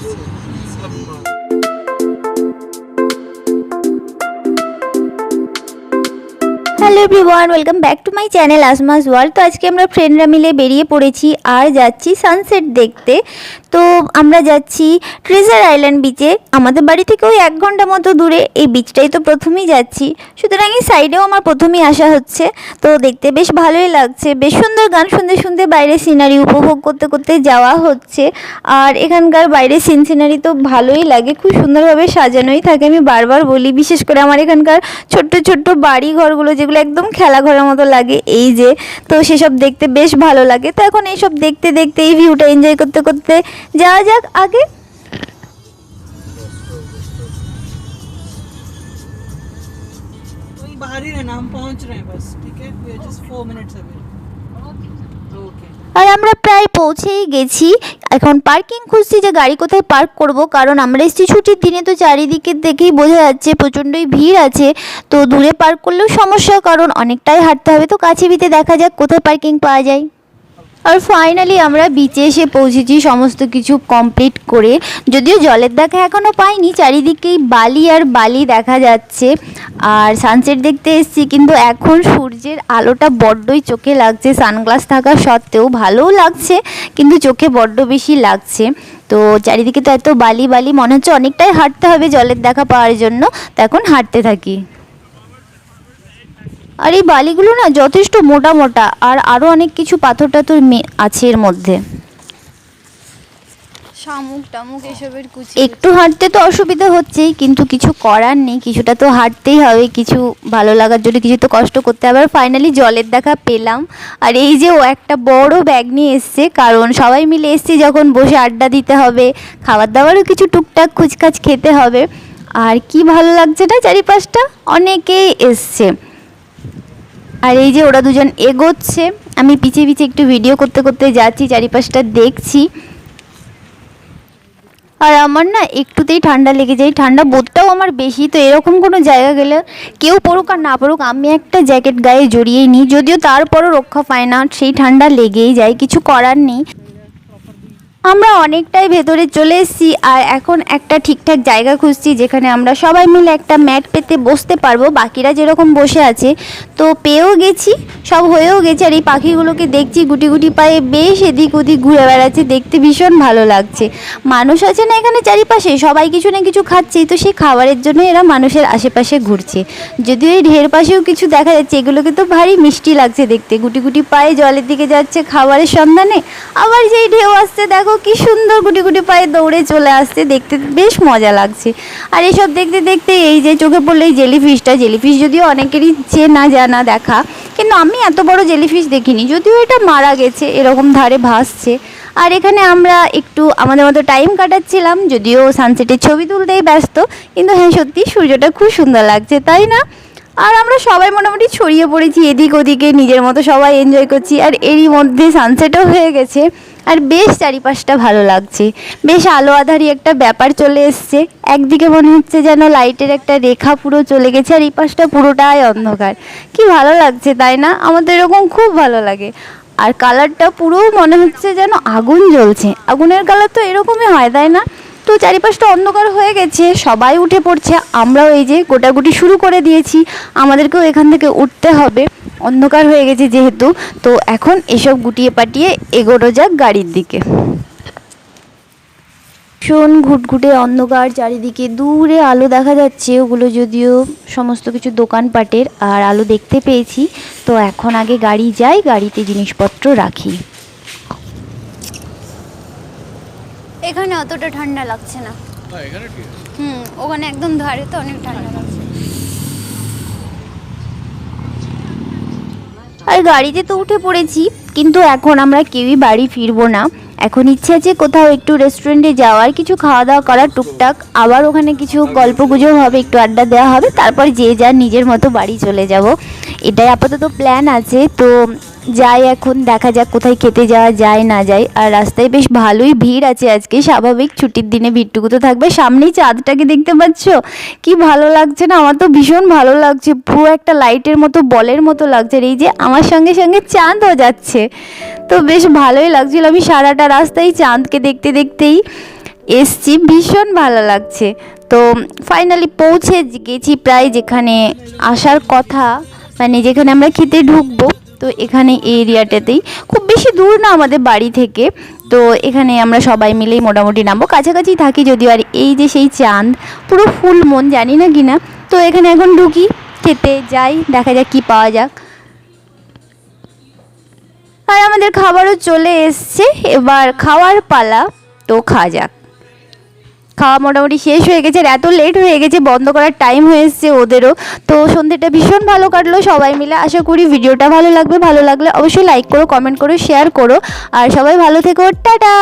слабо. Hello everyone welcome back to my channel Asmas world তো আজকে আমরা ফ্রেন্ডরা মিলে বেরিয়ে পড়েছি আর যাচ্ছি সানসেট দেখতে। তো আমরা যাচ্ছি ট্রেজার আইল্যান্ড বিচে আমাদের বাড়ি থেকে ওই এক ঘণ্টা মতো দূরে এই বিচটাই তো প্রথমেই যাচ্ছি। সুতরাং এই সাইডেও আমার প্রথমেই আসা হচ্ছে। তো দেখতে বেশ ভালোই লাগছে। বেশ সুন্দর গান শুনতে শুনতে বাইরে সিনারি উপভোগ করতে করতে যাওয়া হচ্ছে। আর এখানকার বাইরে সিন সিনারি তো ভালোই লাগে। খুব সুন্দরভাবে সাজানোই থাকে। আমি বারবার বলি, বিশেষ করে আমার এখানকার ছোট্ট ছোট্ট বাড়ি ঘরগুলো যেগুলো একদম খেলা ঘরের মতো লাগে এই যে তো সেসব দেখতে বেশ ভালো লাগে তো এখন এইসব দেখতে দেখতে এই ভিউটা এনজয় করতে করতে যাওয়া যাক আগে वही बाहर ही रहना हम पहुंच रहे हैं बस ठीक है we are just four minutes away okay আর আমরা প্রায় পৌঁছেই গেছি। এখন পার্কিং খুঁজছি যে গাড়ি কোথায় পার্ক করব, কারণ আমরা এসেছি ছুটির দিনে, তো চারিদিকে দেখেই বোঝা যাচ্ছে প্রচণ্ডই ভিড় আছে। তো দূরে পার্ক করলেও সমস্যা, কারণ অনেকটাই হাঁটতে হবে। তো কাছে ভিতে দেখা যাক কোথায় পার্কিং পাওয়া যায়। আর ফাইনালি আমরা বিচে এসে পৌঁছেছি, সমস্ত কিছু কমপ্লিট করে। যদিও জলের দেখা এখনও পাইনি, চারিদিকেই বালি আর বালি দেখা যাচ্ছে। আর সানসেট দেখতে এসেছি, কিন্তু এখন সূর্যের আলোটা বড্ডই চোখে লাগছে। সানগ্লাস থাকা সত্ত্বেও ভালোও লাগছে, কিন্তু চোখে বড্ড বেশি লাগছে। তো চারিদিকে তো এত বালি বালি, মনে হচ্ছে অনেকটাই হাঁটতে হবে জলের দেখা পাওয়ার জন্য। তো এখন হাঁটতে থাকি। আর এই বালিগুলো না যথেষ্ট মোটা মোটা আর আরও অনেক কিছু পাথর টাথর আছে এর মধ্যে। শামুক টামুক এসবের কুচি একটু হাঁটতে তো অসুবিধা হচ্ছেই কিন্তু কিছু করার নেই কিছুটা তো হাঁটতেই হবে কিছু ভালো লাগার জন্য কিছু তো কষ্ট করতে হবে। আর ফাইনালি জলের দেখা পেলাম আর এই যে ও একটা বড় ব্যাগ নিয়ে এসছে কারণ সবাই মিলে এসছি যখন বসে আড্ডা দিতে হবে খাবার দাবারও কিছু টুকটাক খুচখাচ খেতে হবে। আর কি ভালো লাগছে না চারিপাশটা? অনেকেই এসছে। আর এই যে ওরা দুজন এগোচ্ছে, আমি পিছিয়ে পিছিয়ে একটু ভিডিও করতে করতে যাচ্ছি, চারিপাশটা দেখছি। আর আমার না একটুতেই ঠান্ডা লেগে যায়, ঠান্ডা বোধটাও আমার বেশি, তো এরকম কোনো জায়গা গেলে কেউ পড়ুক আর না পড়ুক, আমি একটা জ্যাকেট গায়ে জড়িয়ে নিই, যদিও তারপরও রক্ষা পায় না, সেই ঠান্ডা লেগেই যায়, কিছু করার নেই। আমরা অনেকটাই ভেতরে চলে এসেছি আর এখন একটা ঠিকঠাক জায়গা খুঁজছি যেখানে আমরা সবাই মিলে একটা ম্যাট পেতে বসতে পারব, বাকিরা যেরকম বসে আছে। তো পেয়েও গেছি, সব হয়েও গেছে আর এই পাখিগুলোকে দেখছি গুটি গুটি পায়ে বেশ এদিক ওদিক ঘুরে বেড়াচ্ছে, দেখতে ভীষণ ভালো লাগছে। মানুষ আছে না এখানে চারিপাশে, সবাই কিছু না কিছু খাচ্ছে, তো সেই খাবারের জন্য এরা মানুষের আশেপাশে ঘুরছে। যদিও এই ঢের পাশেও কিছু দেখা যাচ্ছে, এগুলোকে তো ভারী মিষ্টি লাগছে দেখতে। গুটি গুটি পায়ে জলের দিকে যাচ্ছে খাবারের সন্ধানে, আবার যেই ঢেউ আসছে, দেখো কি সুন্দর গুটি গুটি পায়ে দৌড়ে চলে আসছে, দেখতে বেশ মজা লাগছে। আর এসব দেখতে দেখতে এই যে চোখে পড়ল এই জেলিফিশটা জেলিফিশ যদিও অনেকেরই চেনা জানা দেখা, কিন্তু আমি এত বড় জেলিফিশ দেখিনি, যদিও এটা মারা গেছে, এরকম ধারে ভাসছে। আর এখানে আমরা একটু আমাদের মতো টাইম কাটাচ্ছিলাম, যদিও সানসেটের ছবি তুলতেই ব্যস্ত, কিন্তু হ্যাঁ সত্যি সূর্যটা খুব সুন্দর লাগছে, তাই না? আর আমরা সবাই মোটামুটি ছড়িয়ে পড়েছি এদিক ওদিকে, নিজের মতো সবাই এনজয় করছি, আর এরই মধ্যে সানসেটও হয়ে গেছে, আর বেশ চারিপাশটা ভালো লাগছে। বেশ আলো আধারি একটা ব্যাপার চলে এসছে, একদিকে মনে হচ্ছে যেন লাইটের একটা রেখা পুরো চলে গেছে, আর এই পাশটা পুরোটাই অন্ধকার। কি ভালো লাগছে, তাই না? আমাদের এরকম খুব ভালো লাগে। আর কালারটা পুরো মনে হচ্ছে যেন আগুন জ্বলছে। আগুনের কালার তো এরকমই হয়, তাই না? তো চারিপাশটা অন্ধকার হয়ে গেছে, সবাই উঠে পড়ছে। আমরাও এই যে গোটাগুটি শুরু করে দিয়েছি। আমাদেরকেও এখান থেকে উঠতে হবে। অন্ধকার হয়ে গেছে যেহেতু। তো এখন এসব গুটিয়ে পাটিয়ে এগোনো যাক গাড়ির দিকে। ভীষণ ঘুটঘুটে অন্ধকার, চারিদিকে দূরে আলো দেখা যাচ্ছে। ওগুলো যদিও সমস্ত কিছু দোকানপাটের। আর আলো দেখতে পেয়েছি। তো এখন আগে গাড়ি যাই, গাড়িতে জিনিসপত্র রাখি। এখানে অতটা ঠান্ডা লাগছে না। হুম ওখানে একদম ধারে তো অনেক ঠান্ডা লাগছে। আর গাড়িতে তো উঠে পড়েছি কিন্তু এখন আমরা কেউই বাড়ি ফিরবো না। এখন ইচ্ছে আছে কোথাও একটু রেস্টুরেন্টে যাওয়ার কিছু খাওয়া দাওয়া করার টুকটাক। আবার ওখানে কিছু গল্প গুজব হবে একটু আড্ডা দেওয়া হবে। তারপর যে যার নিজের মতো বাড়ি চলে যাব। এটাই আপাতত প্ল্যান আছে। তো যাই এখন, দেখা যাক কোথায় খেতে যাওয়া যায়, না যায়। আর রাস্তায় বেশ ভালোই ভিড় আছে আজকে, স্বাভাবিক। ছুটির দিনে ভিড়টুকু তো থাকবে। সামনেই চাঁদটাকে দেখতে পাচ্ছ? কি ভালো লাগছে না? আমার তো ভীষণ ভালো লাগছে। পুরো একটা লাইটের মতো, বলের মতো লাগছে। এই যে আমার সঙ্গে সঙ্গে চাঁদও যাচ্ছে। তো বেশ ভালোই লাগছিল। আমি সারাটা রাস্তায় চাঁদকে দেখতে দেখতেই এসছি। ভীষণ ভালো লাগছে। তো ফাইনালি পৌঁছে গেছি প্রায় যেখানে আসার কথা। মানে যেখানে আমরা খেতে ঢুকবো। তো এখানে এই এরিয়াটাতেই। খুব বেশি দূর না আমাদের বাড়ি থেকে। তো এখানে আমরা সবাই মিলেই মোটামুটি নামবো। কাছাকাছি থাকি যদিও, আর এই যে সেই চাঁদ, পুরো ফুল মন, জানি না কি না তো এখানে এখন ঢুকি, খেতে যাই, দেখা যাক কী পাওয়া যাক। আর আমাদের খাবারও চলে এসছে। এবার খাওয়ার পালা, তো খাওয়া যাক। খাওয়া মোটামুটি শেষ হয়ে গেছে। আর এত লেট হয়ে গেছে, বন্ধ করার টাইম হয়ে এসছে ওদেরও। তো সন্ধ্যেটা ভীষণ ভালো কাটলো, সবাই মিলে আশা করি ভিডিওটা ভালো লাগবে। ভালো লাগলে অবশ্যই লাইক করো কমেন্ট করো শেয়ার করো। আর সবাই ভালো থেকো, টাটা!